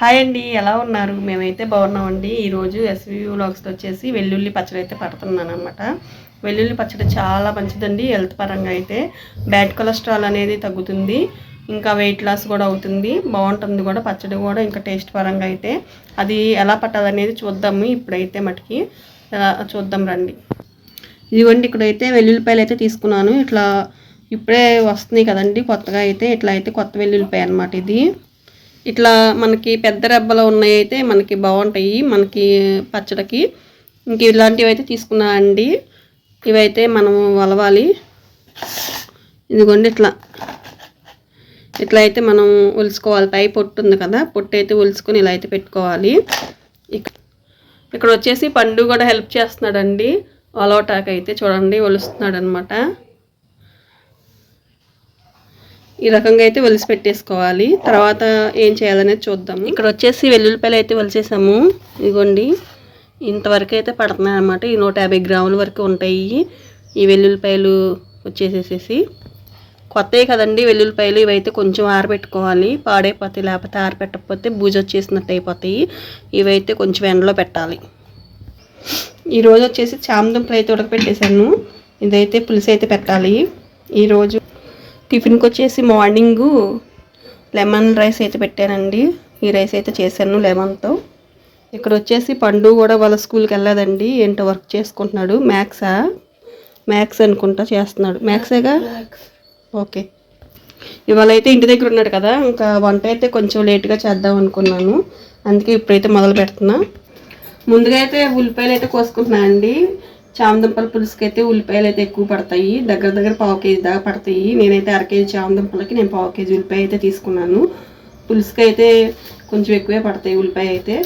Hi అండి ఎలా ఉన్నారు? మేమైతే బాగున్నామండి. ఈరోజు ఎస్వి వ్లాగ్స్లో వచ్చేసి వెల్లుల్లి పచ్చడి అయితే పడుతున్నాను అనమాట వెల్లుల్లి పచ్చడి చాలా మంచిదండి హెల్త్ పరంగా అయితే. బ్యాడ్ కొలెస్ట్రాల్ అనేది తగ్గుతుంది ఇంకా వెయిట్ లాస్ కూడా అవుతుంది. బాగుంటుంది కూడా పచ్చడి కూడా ఇంకా టేస్ట్ పరంగా అయితే. అది ఎలా పట్టాలనేది చూద్దాము ఇప్పుడైతే మటుకి. చూద్దాం రండి. ఇదిగోండి ఇక్కడైతే వెల్లుల్లిపాయలు అయితే తీసుకున్నాను. ఇట్లా ఇప్పుడే వస్తున్నాయి కదండి కొత్తగా అయితే. ఇట్లా అయితే కొత్త వెల్లుల్లిపాయ అనమాట ఇది. ఇట్లా మనకి పెద్ద రెబ్బలు ఉన్నాయి అయితే మనకి బాగుంటాయి మనకి పచ్చడికి. ఇంక ఇలాంటివి అయితే తీసుకున్నా అండి. ఇవైతే మనం వలవాలి. ఇదిగోండి ఇట్లా. ఇట్లా అయితే మనం ఒలుసుకోవాలి. పై పొట్టు ఉంది కదా పొట్టు అయితే ఒలుసుకొని ఇలా అయితే పెట్టుకోవాలి. ఇక్- ఇక్కడ వచ్చేసి పండు కూడా హెల్ప్ చేస్తున్నాడండి. అలవాటాక్ అయితే చూడండి ఒలుస్తున్నాడు అనమాట ఈ రకంగా అయితే ఒలిసి పెట్టేసుకోవాలి. తర్వాత ఏం చేయాలనేది చూద్దాము. ఇక్కడ వచ్చేసి వెల్లుల్లిపాయలు అయితే వలిసేసాము. ఇదిగోండి. ఇంతవరకు అయితే పడుతున్నాయి అనమాట ఈ నూట యాభై గ్రాముల వరకు ఉంటాయి. ఈ వెల్లుల్లిపాయలు వచ్చేసేసేసి. కొత్తవి కదండి వెల్లుల్లిపాయలు. ఇవైతే కొంచెం ఆరబెట్టుకోవాలి. పాడైపోతాయి. లేకపోతే ఆరబెట్టకపోతే బూజు వచ్చేసినట్టు అయిపోతాయి. ఇవైతే కొంచెం ఎండలో పెట్టాలి. ఈరోజు వచ్చేసి చామదుంపలు అయితే ఉడకపెట్టేశాను ఇదైతే పులుసు అయితే పెట్టాలి. ఈరోజు టిఫిన్కి వచ్చేసి మార్నింగు లెమన్ రైస్ అయితే పెట్టానండి. ఈ రైస్ అయితే చేశాను లెమన్తో. ఇక్కడ వచ్చేసి పండు కూడా వాళ్ళ స్కూల్కి వెళ్ళదండి. ఏంటో వర్క్ చేసుకుంటున్నాడు. మ్యాథ్సా? మ్యాథ్స్ అనుకుంటా చేస్తున్నాడు. మ్యాథ్సేగా ఓకే. ఇవాళ అయితే ఇంటి దగ్గర ఉన్నాడు కదా. ఇంకా వంట అయితే కొంచెం లేట్గా చేద్దాం అనుకున్నాను. అందుకే ఇప్పుడైతే మొదలు పెడుతున్నా. ముందుగా అయితే ఉల్లిపాయలు అయితే కోసుకుంటున్నా అండి. చామదుంపల పులుసుకి అయితే ఉల్లిపాయలు అయితే ఎక్కువ పడతాయి. దగ్గర దగ్గర పావు కేజీ దాకా పడతాయి. నేనైతే అర కేజీ చామదుంపలకి నేను పావు కేజీ ఉల్లిపాయ అయితే తీసుకున్నాను. పులుసుకి అయితే కొంచెం ఎక్కువే పడతాయి ఉల్లిపాయ అయితే.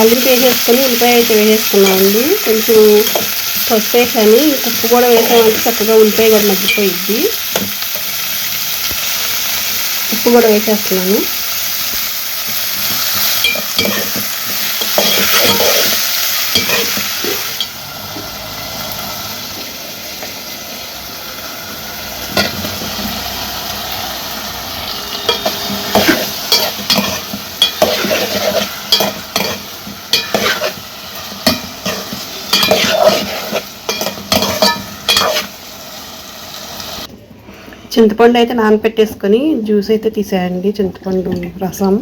ఆలుగడ్డ వేసేసుకొని ఉల్లిపాయ అయితే వేసేసుకున్నామండి కొంచెం పసుపు వేసాను ఉప్పు కూడా వేసామంటే చక్కగా ఉల్లిపాయ కూడా మగ్గిపోయిద్ది. ఉప్పు కూడా వేసేస్తున్నాను. చింతపండు అయితే నానపెట్టేసుకొని జ్యూస్ అయితే తీసేయండి. చింతపండు రసం.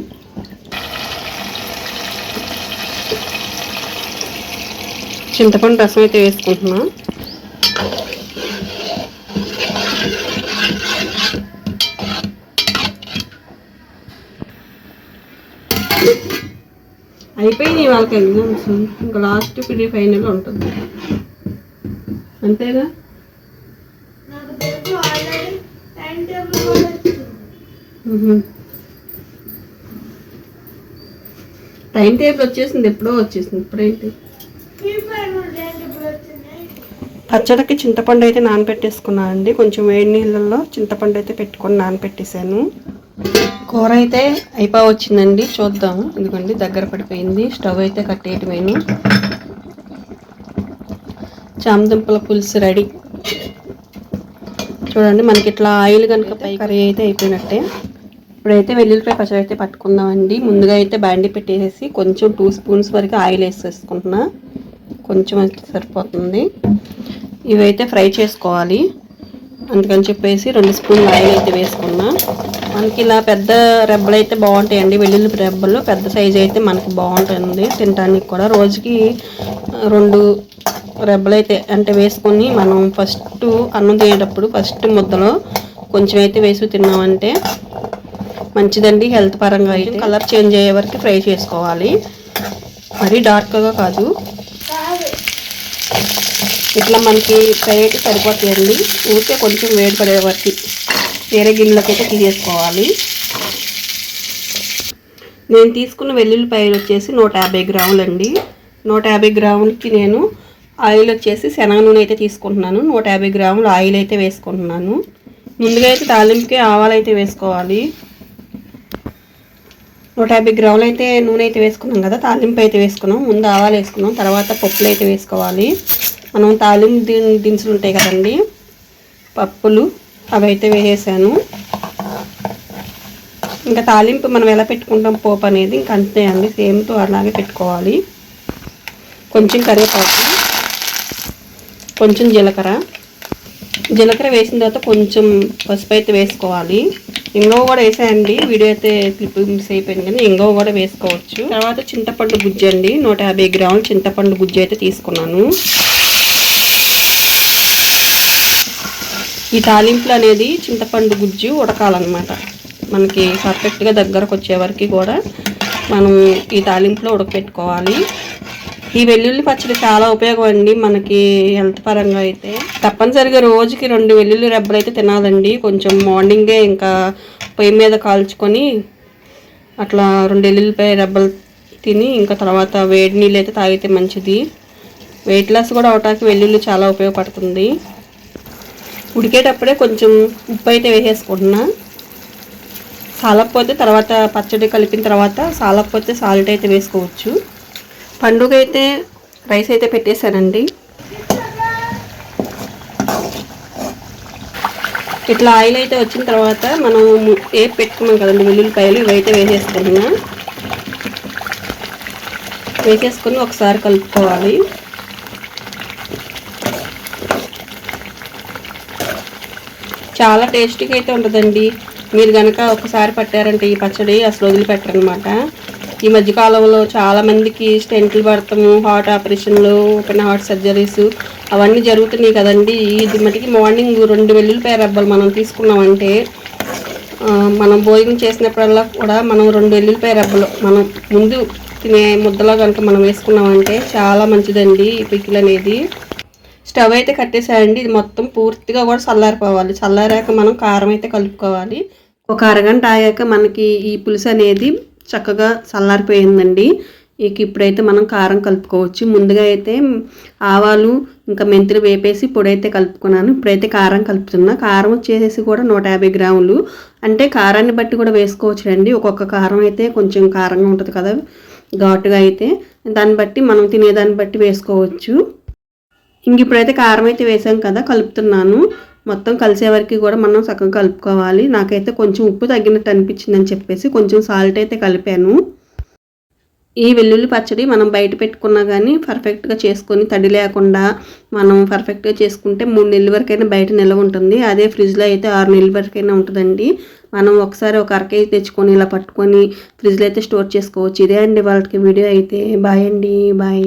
చింతపండు రసం అయితే వేసుకుంటున్నా. అయిపోయింది వాళ్ళకి ఎగ్జామ్స్. ఇంకా లాస్ట్ ప్రీ ఫైనల్ ఉంటుంది. అంతేగా? టైం టేబుల్ వచ్చేసింది ఎప్పుడో వచ్చేసింది ఇప్పుడేంటి? పచ్చడికి చింతపండు అయితే నానబెట్టేసుకున్నాను అండి. కొంచెం వేడి నీళ్ళల్లో చింతపండు అయితే పెట్టుకొని నానపెట్టేశాను కూర అయితే అయిపో వచ్చిందండి చూద్దాం. ఎందుకండి దగ్గర పడిపోయింది. స్టవ్ అయితే కట్టేయటమేను. చామదుంపల పులుసు రెడీ. చూడండి మనకి ఇట్లా ఆయిల్ కనుక పై కర్రీ అయితే అయిపోయినట్టే. ఇప్పుడైతే వెల్లుల్లిపాయ పచ్చడి అయితే పట్టుకుందామండి. ముందుగా అయితే బాండి పెట్టేసి కొంచెం టూ స్పూన్స్ వరకు ఆయిల్ వేసేసుకుంటున్నా. కొంచెం అయితే సరిపోతుంది. ఇవైతే ఫ్రై చేసుకోవాలి. అందుకని చెప్పేసి రెండు స్పూన్లు ఆయిల్ అయితే వేసుకున్నా. మనకి ఇలా పెద్ద రెబ్బలు అయితే బాగుంటాయండి. వెల్లుల్లి రెబ్బలు పెద్ద సైజు అయితే మనకి బాగుంటుంది తినడానికి కూడా. రోజుకి రెండు రెబ్బలైతే అయితే అంటే వేసుకొని మనం ఫస్ట్ అన్నం తినేటప్పుడు ఫస్ట్ ముద్దలో కొంచెం అయితే వేసి తిన్నామంటే మంచిదండి హెల్త్ పరంగా అయితే. కలర్ చేంజ్ అయ్యే వరకు ఫ్రై చేసుకోవాలి. మరీ డార్క్గా కాదు. ఇట్లా మనకి ఫ్రై అయితే సరిపోతాయండి ఊరికే కొంచెం వేడి పడే వరకు వేరే గిన్నెలోకి అయితే తీసేసుకోవాలి. నేను తీసుకున్న వెల్లుల్లిపాయలు వచ్చేసి నూట యాభై గ్రాములు అండి నూట యాభై గ్రాములకి నేను ఆయిల్ వచ్చేసి శనగ నూనె అయితే తీసుకుంటున్నాను. నూట యాభై గ్రాములు ఆయిల్ అయితే వేసుకుంటున్నాను. ముందుగా అయితే తాలింపుకి ఆవాలు అయితే వేసుకోవాలి. నూట యాభై గ్రాములు అయితే నూనె అయితే వేసుకున్నాం కదా తాలింపు అయితే వేసుకున్నాం. ముందు ఆవాలు వేసుకున్నాం తర్వాత పప్పులు అయితే వేసుకోవాలి. మనం తాలింపు దిన్ దినుసులు ఉంటాయి కదండి పప్పులు అవి అయితే వేసేసాను. ఇంకా తాలింపు మనం ఎలా పెట్టుకుంటాం పోపు అనేది ఇంక అంతే అండి సేమ్తో అలాగే పెట్టుకోవాలి. కొంచెం కరివేపాకు కొంచెం జీలకర్ర. జీలకర్ర వేసిన తర్వాత కొంచెం పసుపు అయితే వేసుకోవాలి. ఇంగవ కూడా వేసాయండి. వీడియో అయితే క్లిప్ మిస్ అయిపోయింది కానీ ఇంగవ కూడా వేసుకోవచ్చు. తర్వాత చింతపండు గుజ్జు అండి. నూట యాభై గ్రాములు చింతపండు గుజ్జు అయితే తీసుకున్నాను. ఈ తాలింపులు అనేది చింతపండు గుజ్జు ఉడకాలన్నమాట. మనకి పర్ఫెక్ట్గా దగ్గరకు వచ్చే వరకు కూడా మనం ఈ తాలింపులో ఉడకపెట్టుకోవాలి. ఈ వెల్లుల్లి పచ్చడి చాలా ఉపయోగం అండి మనకి హెల్త్ పరంగా అయితే తప్పనిసరిగా రోజుకి రెండు వెల్లుల్లి రెబ్బలు అయితే తినాలండి. కొంచెం మార్నింగే ఇంకా పొయ్యి మీద కాల్చుకొని అట్లా రెండు వెల్లుల్లిపాయ రెబ్బలు తిని ఇంకా తర్వాత వేడి నీళ్ళు అయితే తాగితే మంచిది. వెయిట్ లాస్ కూడా అవటానికి వెల్లుల్లి చాలా ఉపయోగపడుతుంది. ఉడికేటప్పుడే కొంచెం ఉప్పు అయితే వేసేసుకుంటున్నా. సాలకపోతే తర్వాత పచ్చడి కలిపిన తర్వాత సాలకపోతే సాల్ట్ అయితే వేసుకోవచ్చు. పండుగ అయితే రైస్ అయితే పెట్టేశానండి. ఇట్లా ఆయిల్ అయితే వచ్చిన తర్వాత మనం ఏ పెట్టుకున్నాం కదండి వెల్లుల్లిపాయలు ఇవైతే వేసేసుకున్నా. వేసేసుకొని ఒకసారి కలుపుకోవాలి. చాలా టేస్టీగా అయితే ఉంటుందండి. మీరు కనుక ఒకసారి పట్టారంటే ఈ పచ్చడి అసలు వదిలిపెట్టరనమాట. ఈ మధ్యకాలంలో చాలా మందికి స్టెంట్లు పడతాము హార్ట్ ఆపరేషన్లు ఓపెన్ హార్ట్ సర్జరీస్ అవన్నీ జరుగుతున్నాయి కదండి. ఇది మటుకి మార్నింగ్ రెండు వెల్లుల్లిపాయ రబ్బలు మనం తీసుకున్నామంటే మనం భోజనం చేసినప్పుడల్లా కూడా మనం రెండు వెల్లుల్లిపాయ రెబ్బలు మనం ముందు తినే ముద్దలో కనుక మనం వేసుకున్నామంటే చాలా మంచిదండి ఈ పికిల్ అనేది. స్టవ్ అయితే కట్టేసాయండి ఇది మొత్తం పూర్తిగా కూడా చల్లారిపోవాలి. చల్లారాక మనం కారం అయితే కలుపుకోవాలి. ఒక అరగంట ఆగాక మనకి ఈ పులుసు అనేది చక్కగా చల్లారిపోయిందండి. ఇక ఇప్పుడైతే మనం కారం కలుపుకోవచ్చు. ముందుగా అయితే ఆవాలు ఇంకా మెంతులు వేపేసి పొడి అయితే కలుపుకున్నాను. ఇప్పుడైతే కారం కలుపుతున్నా. కారం వచ్చేసి కూడా నూట యాభై గ్రాములు. అంటే కారాన్ని బట్టి కూడా వేసుకోవచ్చు అండి ఒక్కొక్క కారం అయితే కొంచెం కారంగా ఉంటుంది కదా ఘాటుగా అయితే. దాన్ని బట్టి మనం తినేదాన్ని బట్టి వేసుకోవచ్చు. ఇంక ఇప్పుడైతే కారం అయితే వేసాం కదా కలుపుతున్నాను. మొత్తం కలిసే వరకు కూడా మనం సగం కలుపుకోవాలి. నాకైతే కొంచెం ఉప్పు తగ్గినట్టు అనిపించిందని చెప్పేసి కొంచెం సాల్ట్ అయితే కలిపాను. ఈ వెల్లుల్లి పచ్చడి మనం బయట పెట్టుకున్నా కానీ పర్ఫెక్ట్గా చేసుకొని తడి లేకుండా మనం పర్ఫెక్ట్గా చేసుకుంటే మూడు నెలల వరకైనా బయట నిల్వ ఉంటుంది. అదే ఫ్రిడ్జ్లో అయితే ఆరు నెలల వరకైనా ఉంటుందండి. మనం ఒకసారి ఒక అరకే తెచ్చుకొని ఇలా పట్టుకొని ఫ్రిడ్జ్లో అయితే స్టోర్ చేసుకోవచ్చు. ఇదే అండి వాళ్ళకి వీడియో అయితే. బాయ్ అండి. బాయ్.